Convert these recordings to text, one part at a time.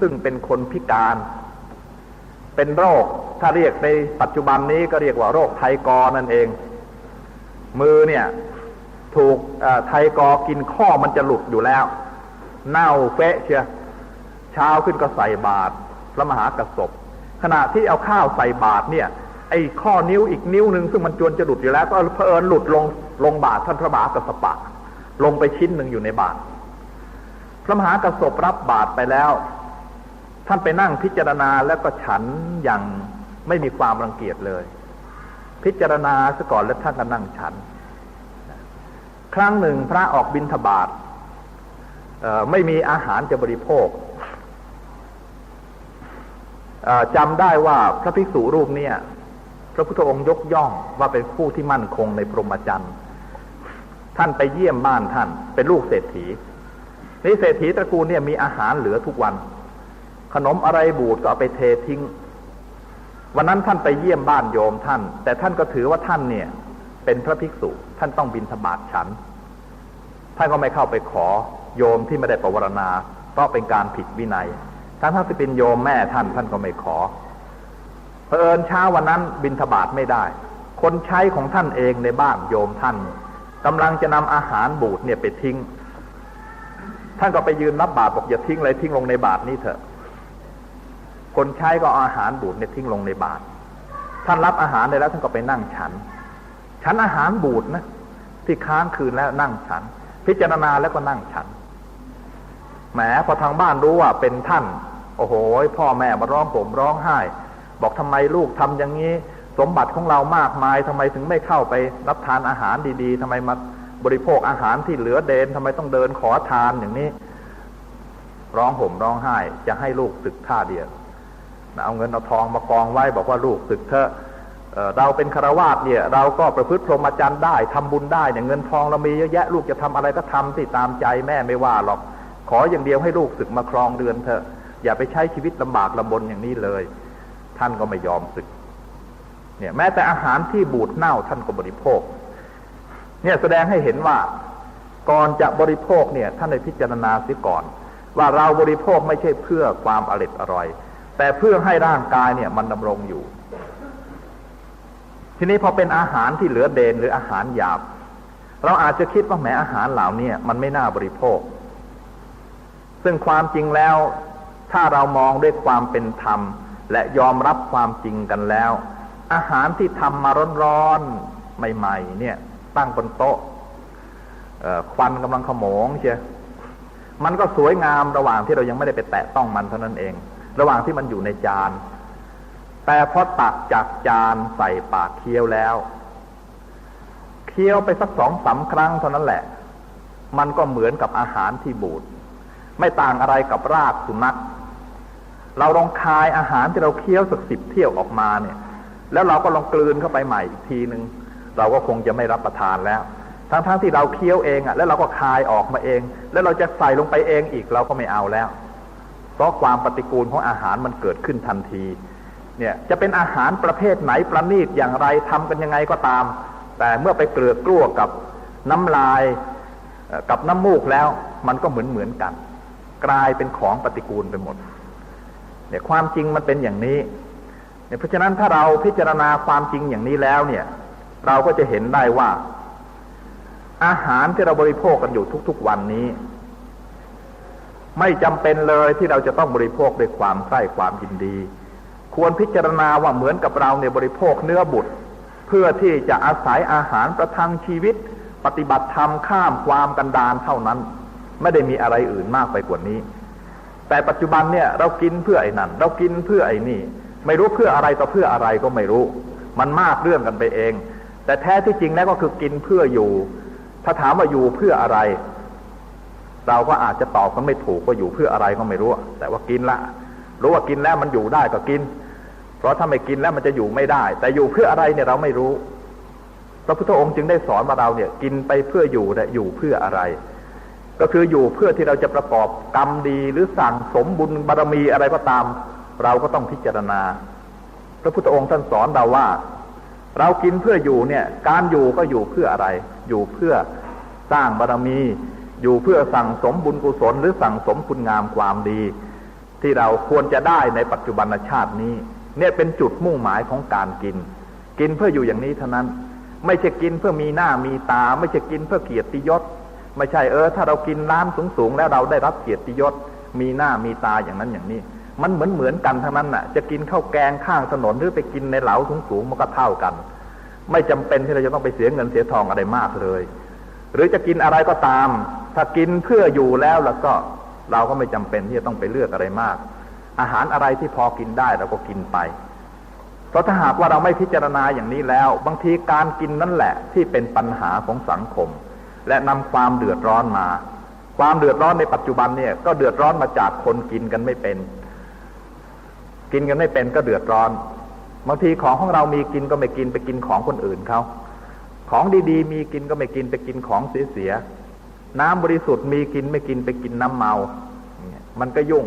ซึ่งเป็นคนพิการ เป็นโรคถ้าเรียกในปัจจุบันนี้ก็เรียกว่าโรคไทกอนั่นเอง มือเนี่ย ถูกไทกอกินข้อมันจะหลุดอยู่แล้ว เน่าเฟะเชียเช้าขึ้นก็ใส่บาตรพระมหากระสบขณะที่เอาข้าวใส่บาตรเนี่ย ไอ้ข้อนิ้วอีกนิ้วหนึ่งซึ่งมันจวนจะหลุดอยู่แล้ว ก็เพอิญหลุดลงลงบาตรท่านพระมหากระสปะ ลงไปชิ้นหนึ่งอยู่ในบาตรพระมหากระสบรับบาตรไปแล้ว ท่านไปนั่งพิจารณาแล้วก็ฉันอย่างไม่มีความรังเกียจเลย พิจารณาซะก่อนแล้วท่านก็นั่งฉัน ครั้งหนึ่งพระออกบิณฑบาตไม่มีอาหารจะบริโภคจำได้ว่าพระภิกษุรูปนี้พระพุทธองค์ยกย่องว่าเป็นผู้ที่มั่นคงในพรหมจรรย์ท่านไปเยี่ยมบ้านท่าน เป็นลูกเศรษฐีนี่เศรษฐีตระกูลเนี่ยมีอาหารเหลือทุกวัน ขนมอะไรบูดก็เอาไปเททิ้ง วันนั้นท่านไปเยี่ยมบ้านโยมท่าน แต่ท่านก็ถือว่าท่านเนี่ย เป็นพระภิกษุท่านต้องบินธบาตฉัน ท่านก็ไม่เข้าไปขอโยมที่ไม่ได้ประวรณา เพราะเป็นการผิดวินัยทั้งท่านที่เป็นโยมแม่ท่านท่านก็ไม่ขอเพอเอิญเช้าวันนั้นบินทบาทไม่ได้ คนใช้ของท่านเองในบ้านโยมท่านกำลังจะนำอาหารบูดเนี่ยไปทิ้ง ท่านก็ไปยืนรับบาตรบอกอย่าทิ้งเลยทิ้งลงในบาตรนี้เถอะ คนใช้ก็อาหารบูดเนี่ยทิ้งลงในบาตรท่านรับอาหารได้แล้วท่านก็ไปนั่งฉัน ฉันอาหารบูดนะที่ค้างคืนแล้วนั่งฉัน พิจารณาแล้วก็นั่งฉันแหมพอทางบ้านรู้ว่าเป็นท่าน โอ้โห พ่อแม่มาร้องผมร้องไห้ บอกทำไมลูกทำอย่างนี้ สมบัติของเรามากมายทำไมถึงไม่เข้าไปรับทานอาหารดีๆทำไมมาบริโภคอาหารที่เหลือเดนทำไมต้องเดินขอทานอย่างนี้ ร้องห่มร้องไห้ จะให้ลูกศึกท่าเดียว เอาเงินเอาทองมากองไว้บอกว่าลูกศึกเถอะเราเป็นคารวาสเนี่ย เราก็ประพฤติพรหมจรรย์ได้ทำบุญได้เนี่ยเงินทองเรามีเยอะแยะลูกจะทำอะไรก็ทำที่ตามใจแม่ไม่ว่าหรอก ขออย่างเดียวให้ลูกศึกมาครองเรือนเถอะ อย่าไปใช้ชีวิตลำบากลำบนอย่างนี้เลย ท่านก็ไม่ยอมศึก เนี่ย แม้แต่อาหารที่บูดเน่าท่านก็บริโภค เนี่ยแสดงให้เห็นว่าก่อนจะบริโภคเนี่ย ท่านได้พิจารณาเสียก่อน ว่าเราบริโภคไม่ใช่เพื่อความอร่อยอร่อย แต่เพื่อให้ร่างกายเนี่ยมันดำรงอยู่ ทีนี้พอเป็นอาหารที่เหลือเดนหรืออาหารหยาบ เราอาจจะคิดว่าแหมอาหารเหล่านี้มันไม่น่าบริโภค ซึ่งความจริงแล้วถ้าเรามองด้วยความเป็นธรรม และยอมรับความจริงกันแล้ว อาหารที่ทำมาร้อนๆใหม่ ๆ เนี่ย ตั้งบนโต๊ะควันกำลังขโมงเชียมันก็สวยงามระหว่างที่เรายังไม่ได้ไปแตะต้องมันเท่านั้นเอง ระหว่างที่มันอยู่ในจาน แต่พอตักจากจานใส่ปากเคี้ยวแล้ว เคี้ยวไปสักสองสาครั้งเท่านั้นแหละ มันก็เหมือนกับอาหารที่บูด ไม่ต่างอะไรกับรากสุนัข เราลองคายอาหารที่เราเคี้ยวสักสิบเที่ยวออกมาเนี่ย แล้วเราก็ลองกลืนเข้าไปใหม่อีกทีหนึ่งเราก็คงจะไม่รับประทานแล้ว ทั้งๆทที่เราเคี้ยวเองอะ แล้วเราก็คายออกมาเอง แล้วเราจะใส่ลงไปเองอีกเราก็ไม่เอาแล้ว เพราะความปฏิกูลของอาหารมันเกิดขึ้นทันที เนี่ยจะเป็นอาหารประเภทไหนประณีตอย่างไรทำกันยังไงก็ตาม แต่เมื่อไปเกลือกลั้วกับน้ำลายกับน้ำมูกแล้วมันก็เหมือนเหมือนกัน กลายเป็นของปฏิกูลไปหมดเนี่ยความจริงมันเป็นอย่างนี้เนี่ยเพราะฉะนั้นถ้าเราพิจารณาความจริงอย่างนี้แล้วเนี่ย เราก็จะเห็นได้ว่า อาหารที่เราบริโภคกันอยู่ทุก ๆ วันนี้ ไม่จำเป็นเลยที่เราจะต้องบริโภคด้วยความใคร่ความยินดี ควรพิจารณาว่าเหมือนกับเราในบริโภคเนื้อบุตร เพื่อที่จะอาศัยอาหารประทังชีวิต ปฏิบัติธรรมข้ามความกันดานเท่านั้น ไม่ได้มีอะไรอื่นมากไปกว่านี้ แต่ปัจจุบันเนี่ยเรากินเพื่อไอ้นั่นเรากินเพื่อไอ้นี่ ไม่รู้เพื่ออะไรต่อเพื่ออะไรก็ไม่รู้ มันมากเรื่องกันไปเอง แต่แท้ที่จริงแล้วก็คือกินเพื่ออยู่ ถ้าถามว่าอยู่เพื่ออะไร เราก็อาจจะตอบกันไม่ถูกว่าอยู่เพื่ออะไรก็ไม่รู้ แต่ว่ากินละรู้ว่ากินแล้วมันอยู่ได้ก็กิน เพราะถ้าไม่กินแล้วมันจะอยู่ไม่ได้ แต่อยู่เพื่ออะไรเนี่ยเราไม่รู้ พระพุทธองค์จึงได้สอนมาเราเนี่ย กินไปเพื่ออยู่แต่อยู่เพื่ออะไร ก็คืออยู่เพื่อที่เราจะประกอบกรรมดีหรือสั่งสมบุญบารมีอะไรก็ตาม เราก็ต้องพิจารณา พระพุทธองค์ท่านสอนเราว่า เรากินเพื่ออยู่เนี่ย การอยู่ก็อยู่เพื่ออะไร อยู่เพื่อสร้างบารมี อยู่เพื่อสั่งสมบุญกุศลหรือสั่งสมคุณงามความดี ที่เราควรจะได้ในปัจจุบันชาตินี้ เนี่ยเป็นจุดมุ่งหมายของการกิน กินเพื่ออยู่อย่างนี้เท่านั้น ไม่ใช่กินเพื่อมีหน้ามีตา ไม่ใช่กินเพื่อเกียรติยศ ไม่ใช่เออ ถ้าเรากินร้านสูงๆแล้วเราได้รับเกียรติยศ มีหน้ามีตาอย่างนั้นอย่างนี้ มันเหมือนเหมือนกันทั้งนั้นน่ะ จะกินข้าวแกงข้างถนนหรือไปกินในเหลาสูงๆมันก็เท่ากัน ไม่จำเป็นที่เราจะต้องไปเสียเงินเสียทองอะไรมากเลย หรือจะกินอะไรก็ตาม ถ้ากินเพื่ออยู่แล้วแล้วก็เราก็ไม่จำเป็นที่จะต้องไปเลือกอะไรมาก อาหารอะไรที่พอกินได้เราก็กินไป เพราะถ้าหากว่าเราไม่พิจารณาอย่างนี้แล้ว บางทีการกินนั่นแหละที่เป็นปัญหาของสังคม และนำความเดือดร้อนมา ความเดือดร้อนในปัจจุบันเนี่ยก็เดือดร้อนมาจากคนกินกันไม่เป็น กินกันไม่เป็นก็เดือดร้อน บางทีของของเรามีกินก็ไม่กินไปกินของคนอื่นเขาของดีๆ มีกินก็ไม่กินไปกินของเสียๆ น้ำบริสุทธิ์มีกินไม่กินไปกินน้ำเมา มันก็ยุ่ง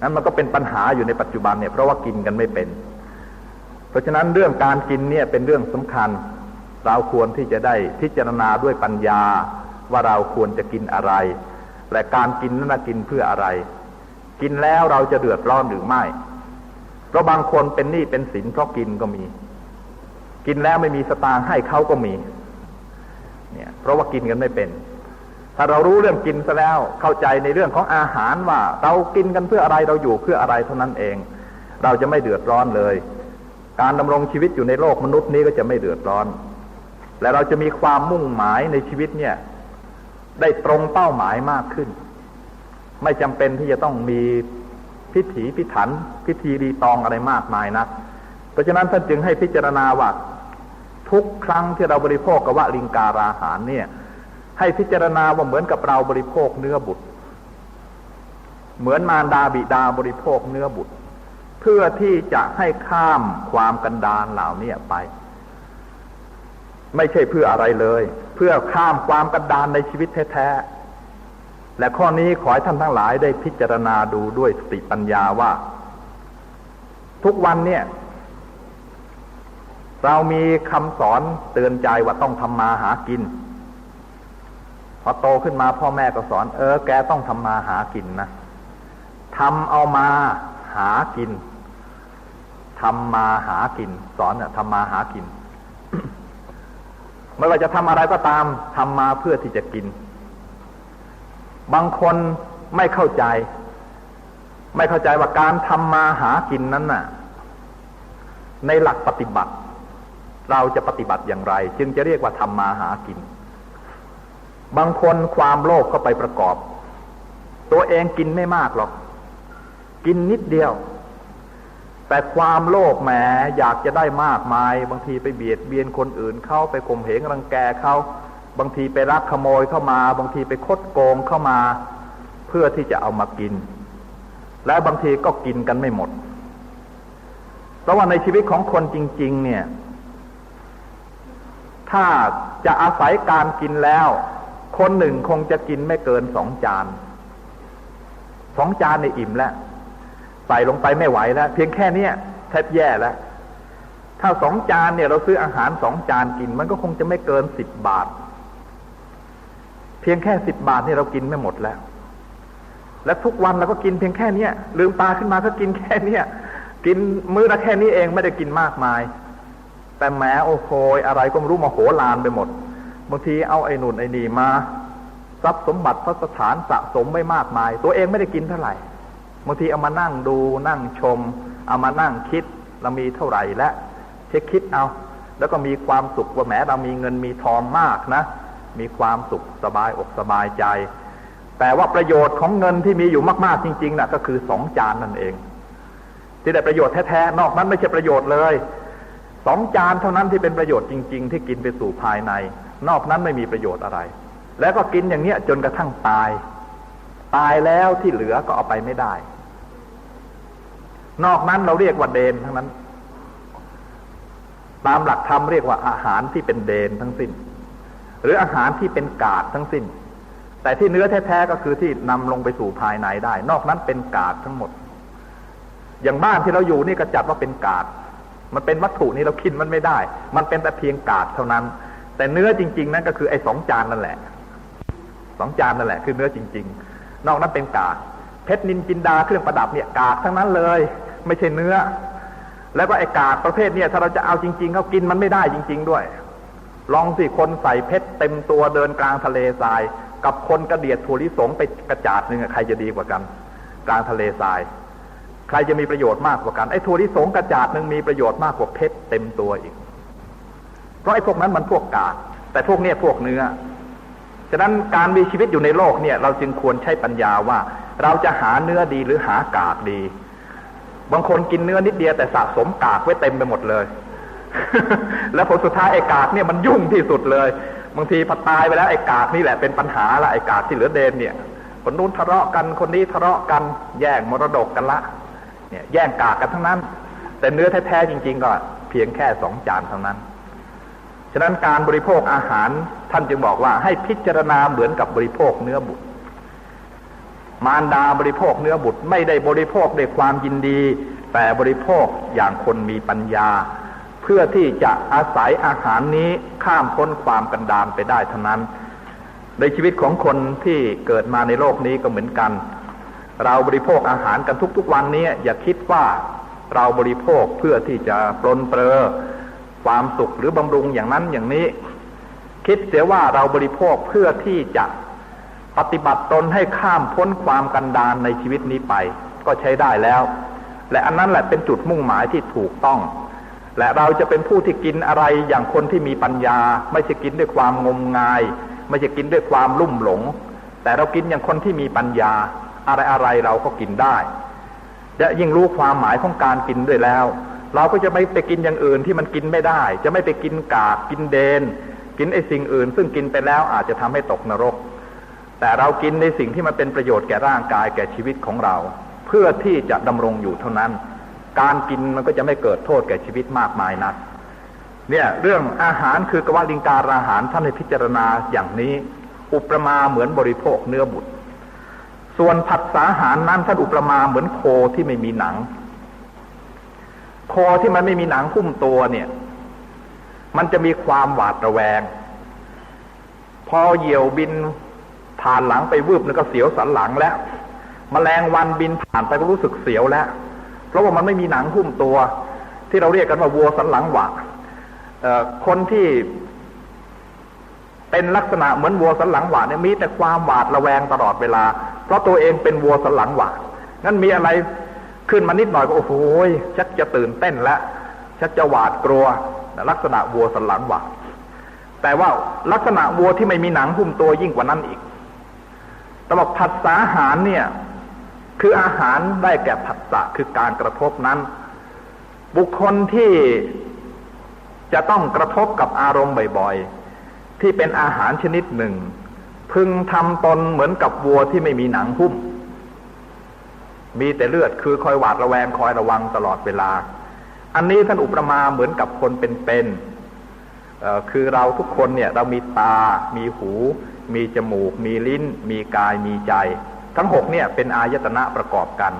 นั้นมันก็เป็นปัญหาอยู่ในปัจจุบันเนี่ยเพราะว่ากินกันไม่เป็น เพราะฉะนั้นเรื่องการกินเนี่ยเป็นเรื่องสำคัญ เราควรที่จะได้พิจารณาด้วยปัญญาว่าเราควรจะกินอะไร และการกินนั้นกินเพื่ออะไร กินแล้วเราจะเดือดร้อนหรือไม่ เพราะบางคนเป็นหนี้เป็นสินเพราะกินก็มี กินแล้วไม่มีสตางค์ให้เขาก็มี เนี่ย เพราะว่ากินกันไม่เป็น ถ้าเรารู้เรื่องกินซะแล้ว เข้าใจในเรื่องของอาหารว่า เรากินกันเพื่ออะไรเราอยู่เพื่ออะไรเท่านั้นเอง เราจะไม่เดือดร้อนเลย การดำรงชีวิตอยู่ในโลกมนุษย์นี้ก็จะไม่เดือดร้อน และเราจะมีความมุ่งหมายในชีวิตเนี่ย ได้ตรงเป้าหมายมากขึ้น ไม่จำเป็นที่จะต้องมีพิถีพิถัน พิธีรีตองอะไรมากมายนะเพราะฉะนั้นท่านจึงให้พิจารณาว่าทุกครั้งที่เราบริโภคกวะลิงการาหารเนี่ย ให้พิจารณาว่าเหมือนกับเราบริโภคเนื้อบุตร เหมือนมารดาบิดาบริโภคเนื้อบุตร เพื่อที่จะให้ข้ามความกันดานเหล่านี้ไป ไม่ใช่เพื่ออะไรเลย เพื่อข้ามความกันดานในชีวิตแท้ๆและข้อนี้ขอให้ท่านทั้งหลายได้พิจารณาดูด้วยสติปัญญาว่า ทุกวันเนี่ยเรามีคำสอนเตือนใจว่าต้องทำมาหากิน พอโตขึ้นมาพ่อแม่ก็สอน เออ แกต้องทำมาหากินนะทำเอามาหากินทำมาหากิน สอนเนี่ยทำมาหากินไม่ว่าจะทำอะไรก็ตามทำมาเพื่อที่จะกิน บางคนไม่เข้าใจ ไม่เข้าใจว่าการทำมาหากินนั้นน่ะ ในหลักปฏิบัติ เราจะปฏิบัติอย่างไร จึงจะเรียกว่าทำมาหากิน บางคนความโลภเข้าไปประกอบ ตัวเองกินไม่มากหรอก กินนิดเดียว แต่ความโลภแหมอยากจะได้มากมาย บางทีไปเบียดเบียนคนอื่นเข้าไปข่มเหงรังแกเขาบางทีไปรักขโมยเข้ามา บางทีไปคดโกงเข้ามา เพื่อที่จะเอามากิน และบางทีก็กินกันไม่หมดเพราะว่าในชีวิตของคนจริง ๆ เนี่ย ถ้าจะอาศัยการกินแล้ว คนหนึ่งคงจะกินไม่เกินสองจานสองจานในอิ่มแล้วใส่ลงไปไม่ไหวแล้ว เพียงแค่นี้แทบแย่แล้วถ้าสองจานเนี่ยเราซื้ออาหารสองจานกิน มันก็คงจะไม่เกินสิบบาท เพียงแค่สิบบาทนี่เรากินไม่หมดแล้ว และทุกวันเราก็กินเพียงแค่เนี้ยลืมตาขึ้นมาก็กินแค่เนี้ยกินมื้อละแค่นี้เองไม่ได้กินมากมาย แต่แม้โอ้โหอะไรก็ไม่รู้มาโหลานไปหมด บางทีเอาไอ้นุ่นไอ้นี่มาทรัพย์สมบัติพระสถานสะสมไม่มากมาย ตัวเองไม่ได้กินเท่าไหร่บางทีเอามานั่งดูนั่งชม เอามานั่งคิดเรามีเท่าไหร่และเช็คคิดเอา แล้วก็มีความสุขว่าแม้เรามีเงินมีทองมากนะ มีความสุขสบายอกสบายใจ แต่ว่าประโยชน์ของเงินที่มีอยู่มากๆจริงๆนะ่ะก็คือสองจานนั่นเอง ที่ได้ประโยชน์แท้ๆนอกนั้นไม่ใช่ประโยชน์เลยสองจานเท่านั้นที่เป็นประโยชน์จริง ๆ ที่กินไปสู่ภายใน นอกนั้นไม่มีประโยชน์อะไร แล้วก็กินอย่างเนี้ยจนกระทั่งตาย ตายแล้วที่เหลือก็เอาไปไม่ได้ นอกนั้นเราเรียกว่าเดนทั้งนั้น ตามหลักธรรมเรียกว่าอาหารที่เป็นเดนทั้งสิ้น หรืออาหารที่เป็นกาดทั้งสิ้น แต่ที่เนื้อแท้ๆก็คือที่นำลงไปสู่ภายในได้ นอกนั้นเป็นกาดทั้งหมด อย่างบ้านที่เราอยู่นี่ก็จัดว่าเป็นกาดมันเป็นวัตถุนี่เรากินมันไม่ได้ มันเป็นแต่เพียงกาดเท่านั้น แต่เนื้อจริง ๆ นั่นก็คือไอ้สองจานนั่นแหละสองจานนั่นแหละคือเนื้อจริง ๆ นอกนั้นเป็นกาดแชรนินจินดาเครื่องประดับเนี่ยกากทั้งนั้นเลย ไม่ใช่เนื้อ แล้วก็ไอ้กากประเภทเนี่ยถ้าเราจะเอาจริง ๆ เขากินมันไม่ได้จริง ๆ ด้วย ลองสิคนใส่เพชรเต็มตัวเดินกลางทะเลทราย กับคนกระเดียดถั่วลิสงไปกระจาดหนึ่งใครจะดีกว่ากัน กลางทะเลทราย ใครจะมีประโยชน์มากกว่ากันไอ้ถั่วลิสงกระจาดหนึ่งมีประโยชน์มากกว่าเพชรเต็มตัวอีก เพราะไอ้พวกนั้นมันพวกกาแต่พวกเนี้ยพวกเนื้อ ฉะนั้นการมีชีวิตอยู่ในโลกเนี่ย เราจึงควรใช้ปัญญาว่า เราจะหาเนื้อดีหรือหากากดี บางคนกินเนื้อนิดเดียวแต่สะสมกากไว้เต็มไปหมดเลย แล้วผลสุดท้ายไอ้กากเนี่ยมันยุ่งที่สุดเลย บางทีพอตายไปแล้วไอ้กากนี่แหละเป็นปัญหาละไอ้กากที่เหลือเดนเนี่ย คนนู้นทะเลาะกันคนนี้ทะเลาะกันแย่งมรดกกันละ เนี่ย แย่งกากกันทั้งนั้น แต่เนื้อแท้ๆจริง ๆ ก็เพียงแค่สองจานเท่านั้น ฉะนั้นการบริโภคอาหารท่านจึงบอกว่าให้พิจารณาเหมือนกับบริโภคเนื้อบุตร มารดาบริโภคเนื้อบุตรไม่ได้บริโภคด้วยความยินดี แต่บริโภคอย่างคนมีปัญญา เพื่อที่จะอาศัยอาหารนี้ข้ามพ้นความกันดานไปได้เท่านั้น ในชีวิตของคนที่เกิดมาในโลกนี้ก็เหมือนกัน เราบริโภคอาหารกันทุกๆวันนี้อย่าคิดว่าเราบริโภคเพื่อที่จะปลนเปลือ ความสุขหรือบำรุงอย่างนั้นอย่างนี้ คิดเสียว่าเราบริโภคเพื่อที่จะปฏิบัติตนให้ข้ามพ้นความกันดานในชีวิตนี้ไป ก็ใช้ได้แล้ว และอันนั้นแหละเป็นจุดมุ่งหมายที่ถูกต้อง และเราจะเป็นผู้ที่กินอะไรอย่างคนที่มีปัญญา ไม่ใช่กินด้วยความงมงาย ไม่ใช่กินด้วยความลุ่มหลง แต่เรากินอย่างคนที่มีปัญญา อะไรอะไรเราก็กินได้และยิ่งรู้ความหมายของการกินด้วยแล้ว เราก็จะไม่ไปกินอย่างอื่นที่มันกินไม่ได้ จะไม่ไปกินกากกินเดน กินไอ้สิ่งอื่น ซึ่งกินไปแล้วอาจจะทำให้ตกนรก แต่เรากินในสิ่งที่มันเป็นประโยชน์แก่ร่างกายแก่ชีวิตของเรา เพื่อที่จะดำรงอยู่เท่านั้น การกินมันก็จะไม่เกิดโทษแก่ชีวิตมากมายนักเนี่ยเรื่องอาหารคือกวาลิงการอาหารท่านในพิจารณาอย่างนี้ อุปมาเหมือนบริโภคเนื้อบุตร ส่วนผัดสาหารนั้นท่านอุปมาเหมือนโคที่ไม่มีหนัง คอที่มันไม่มีหนังหุ้มตัวเนี่ย มันจะมีความหวาดระแวง พอเหยี่ยวบินผ่านหลังไปวืบนึงก็เสียวสันหลังแล้วมแมลงวันบินผ่านไปก็รู้สึกเสียวแล้ว เพราะว่ามันไม่มีหนังหุ้มตัว ที่เราเรียกกันว่าวัวสันหลังหวะคนที่เป็นลักษณะเหมือนวัวสันหลังหวะเนี่ยมีแต่ความหวาดระแวงตลอดเวลา เพราะตัวเองเป็นวัวสันหลังหวะงั้นมีอะไร ขึ้นมานิดหน่อยก็โอ้โหชักจะตื่นเต้นแล้วชักจะหวาดกลัวลักษณะวัวสันหลังหวาดแต่ว่าลักษณะวัวที่ไม่มีหนังหุ้มตัวยิ่งกว่านั้นอีกตลอดผัสสะอาหารเนี่ย คืออาหารได้แก่ผัสสะคือการกระทบนั้น บุคคลที่จะต้องกระทบกับอารมณ์บ่อยๆ ที่เป็นอาหารชนิดหนึ่ง พึงทำตนเหมือนกับวัวที่ไม่มีหนังหุ้ม มีแต่เลือดคือคอยหวาดระแวงคอยระวังตลอดเวลา อันนี้ท่านอุปมาเหมือนกับคนเป็นๆคือเราทุกคนเนี่ยเรามีตา มีหู มีจมูก มีลิ้น มีกายมีใจ ทั้งหกเนี่ยเป็นอายตนะประกอบกัน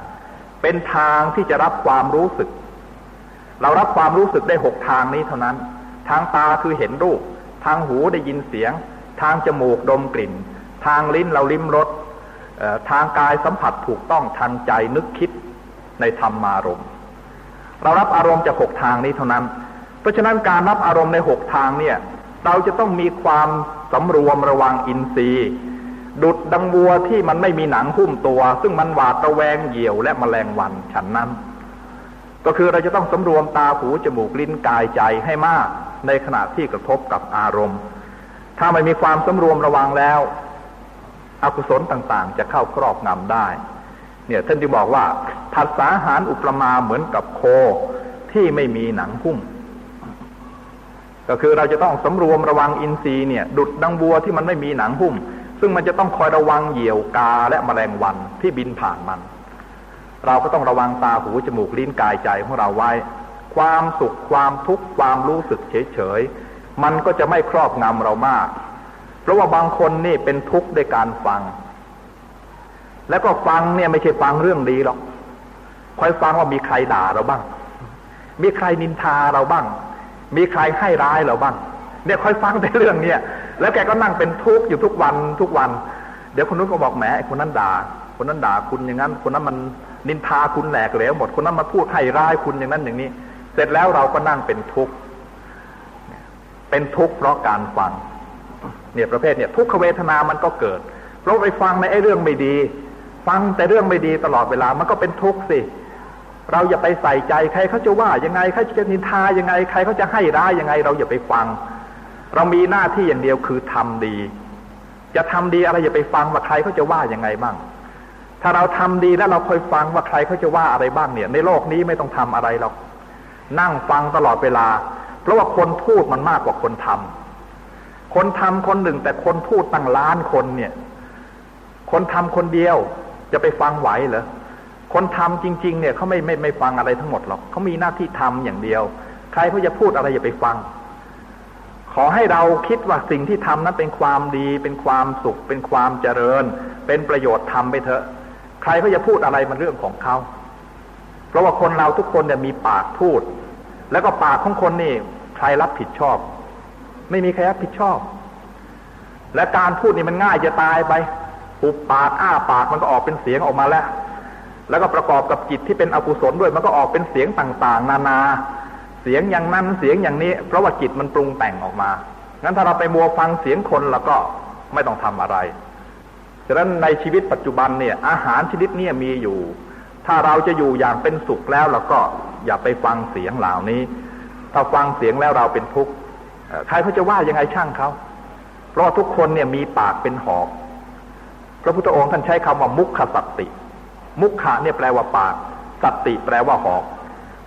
เป็นทางที่จะรับความรู้สึก เรารับความรู้สึกได้หกทางนี้เท่านั้น ทางตาคือเห็นรูป ทางหูได้ยินเสียง ทางจมูกดมกลิ่น ทางลิ้นเราลิ้มรส ทางกายสัมผัสถูกต้องทางใจนึกคิดในธรรมารมณ์ เรารับอารมณ์จากหกทางนี้เท่านั้น เพราะฉะนั้นการรับอารมณ์ในหกทางเนี่ย เราจะต้องมีความสำรวมระวังอินทรีย์ ดุดดังวัวที่มันไม่มีหนังหุ้มตัว ซึ่งมันหวาดระแวงเหี่ยวและมแมลงวันฉันนั้น ก็คือเราจะต้องสำรวมตาหูจมูกลิ้นกายใจให้มากในขณะที่กระทบกับอารมณ์ ถ้าไม่มีความสำรวมระวังแล้ว อกุศลต่างๆ จะเข้าครอบงำได้ เนี่ยท่านที่บอกว่าผัสสาหารอุปมาเหมือนกับโคที่ไม่มีหนังหุ้มก็คือเราจะต้องสำรวมระวังอินทรีย์เนี่ย ดุดดังบัวที่มันไม่มีหนังหุ้ม ซึ่งมันจะต้องคอยระวังเหยี่ยวกาและแมลงวันที่บินผ่านมัน เราก็ต้องระวังตาหูจมูกลิ้นกายใจของเราไว้ ความสุขความทุกข์ความรู้สึกเฉยๆมันก็จะไม่ครอบงำเรามาก ราะว่าบางคนนี่เป็นทุกข์ด้วยการฟัง แล้วก็ฟังเนี่ยไม่ใช่ฟังเรื่องดีหรอกคอยฟังว่ามีใครด่าเราบ้าง มีใครนินทาเราบ้าง มีใครให้ร้ายเราบ้าง เนี่ยคอยฟังแต่เรื่องเนี้ยแล้วแกก็นั่งเป็นทุกข์อยู่ทุกวันทุกวัน เดี๋ยวคนนู้นก็บอกแหมไอ้คนนั้นด่า คนนั้นด่าคุณอย่างนั้น คนนั้นมันนินทาคุณแหลกเหลวหมด คนนั้นมาพูดให้ร้ายคุณอย่างนั้นอย่างนี้ เสร็จแล้วเราก็นั่งเป็นทุกข์ เป็นทุกข์เพราะการฟัง เนี่ยประเภทเนี่ยทุกขเวทนามันก็เกิด เพราะไปฟังในไอ้เรื่องไม่ดี ฟังแต่เรื่องไม่ดีตลอดเวลามันก็เป็นทุกข์สิ เราอย่าไปใส่ใจใครเขาจะว่ายังไงใครจะนินทายังไงใครเขาจะให้ร้ายยังไง เราอย่าไปฟัง เรามีหน้าที่อย่างเดียวคือทำดี จะทำดีอะไรอย่าไปฟังว่าใครเขาจะว่ายังไงบ้างถ้าเราทำดีแล้วเราคอยฟังว่าใครเขาจะว่าอะไรบ้างเนี่ย ในโลกนี้ไม่ต้องทำอะไรหรอกนั่งฟังตลอดเวลา เพราะว่าคนพูดมันมากกว่าคนทำ คนทำคนหนึ่งแต่คนพูดตั้งล้านคนเนี่ย คนทำคนเดียวจะไปฟังไหวเหรอคนทำจริง ๆ เนี่ยเขาไม่ไม่ไม่ฟังอะไรทั้งหมดหรอกเขามีหน้าที่ทำอย่างเดียว ใครเขาจะพูดอะไรอย่าไปฟัง ขอให้เราคิดว่าสิ่งที่ทำนั้นเป็นความดี เป็นความสุข เป็นความเจริญ เป็นประโยชน์ทำไปเถอะ ใครเขาจะพูดอะไรมันเรื่องของเขาเพราะว่าคนเราทุกคนเนี่ยมีปากพูด แล้วก็ปากของคนนี่ใครรับผิดชอบ ไม่มีใครรับผิดชอบ และการพูดนี่มันง่ายจะตายไปหุบปากอ้าปากมันก็ออกเป็นเสียงออกมาแล้ว แล้วก็ประกอบกับจิตที่เป็นอกุศลด้วยมันก็ออกเป็นเสียงต่างๆ นานา เสียงอย่างนั้นเสียงอย่างนี้ เพราะว่าจิตมันปรุงแต่งออกมา งั้นถ้าเราไปมัวฟังเสียงคนแล้วก็ไม่ต้องทำอะไร ฉะนั้นในชีวิตปัจจุบันเนี่ย อาหารชนิดนี้มีอยู่ ถ้าเราจะอยู่อย่างเป็นสุขแล้วเราก็อย่าไปฟังเสียงเหล่านี้ ถ้าฟังเสียงแล้วเราเป็นทุกข์ ใครเขาจะว่ายังไงช่างเขา เพราะทุกคนเนี่ยมีปากเป็นหอก พระพุทธองค์ท่านใช้คำว่ามุขสัตติ มุขะเนี่ยแปลว่าปาก สัตติแปลว่าหอก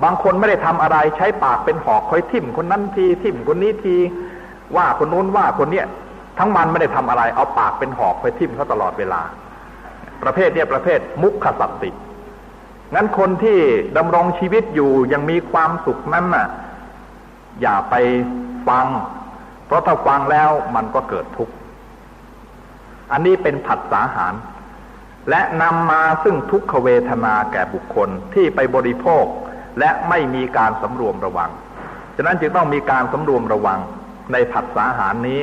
บางคนไม่ได้ทำอะไรใช้ปากเป็นหอกคอยทิ่มคนนั้นทีทิ่มคนนี้ที ว่าคนนู้นว่าคนเนี้ยทั้งมันไม่ได้ทำอะไร เอาปากเป็นหอกคอยทิ่มเขาตลอดเวลา ประเภทเนี่ยประเภท มุขสัตติงั้นคนที่ดำรงชีวิตอยู่ยังมีความสุขนั้นน่ะ อย่าไป ฟัง เพราะถ้าฟังแล้วมันก็เกิดทุกข์ อันนี้เป็นผัสสาหาร และนำมาซึ่งทุกขเวทนาแก่บุคคลที่ไปบริโภค และไม่มีการสำรวมระวัง ฉะนั้นจึงต้องมีการสำรวมระวังในผัสสาหารนี้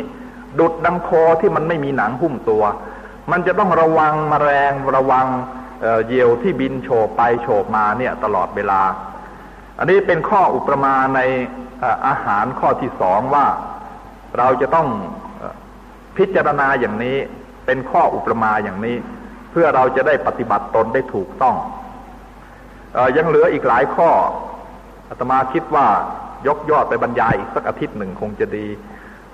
ดุดดังโคที่มันไม่มีหนังหุ้มตัว มันจะต้องระวังมแมลงระวังเเหยี่ยวที่บินโฉบไปโฉบมาเนี่ยตลอดเวลา อันนี้เป็นข้ออุปมาใน อาหารข้อที่สองว่าเราจะต้องพิจารณาอย่างนี้เป็นข้ออุปมาอย่างนี้ เพื่อเราจะได้ปฏิบัติตนได้ถูกต้องอยังเหลืออีกหลายข้ออาตมาคิดว่ายกยอดไปบรรยายอีกสักอาทิตย์หนึ่งคงจะดี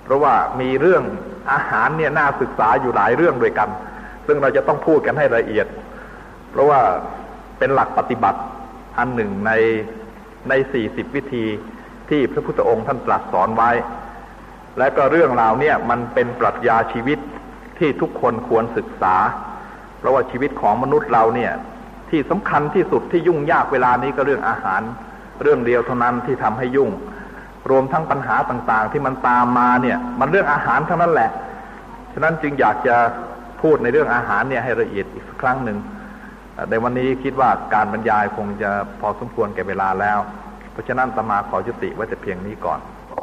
เพราะว่ามีเรื่องอาหารเนี่ยน่าศึกษาอยู่หลายเรื่องด้วยกัน ซึ่งเราจะต้องพูดกันให้ละเอียด เพราะว่าเป็นหลักปฏิบัติอันหนึ่งในในสี่สิบวิธี ที่พระพุทธองค์ท่านตรัสสอนไว้ และก็เรื่องราวเนี่ยมันเป็นปรัชญาชีวิตที่ทุกคนควรศึกษา เพราะว่าชีวิตของมนุษย์เราเนี่ยที่สำคัญที่สุดที่ยุ่งยากเวลานี้ก็เรื่องอาหาร เรื่องเดียวเท่านั้นที่ทำให้ยุ่ง รวมทั้งปัญหาต่างๆ ที่มันตามมาเนี่ยมันเรื่องอาหารเทั้งนั้นแหละ ฉะนั้นจึงอยากจะพูดในเรื่องอาหารเนี่ยให้ละเอียดอีกครั้งหนึ่งในวันนี้คิดว่าการบรรยายคงจะพอสมควรแก่เวลาแล้ว เพราะฉะนั้นตมาขอจุติไว้แต่เพียงนี้ก่อน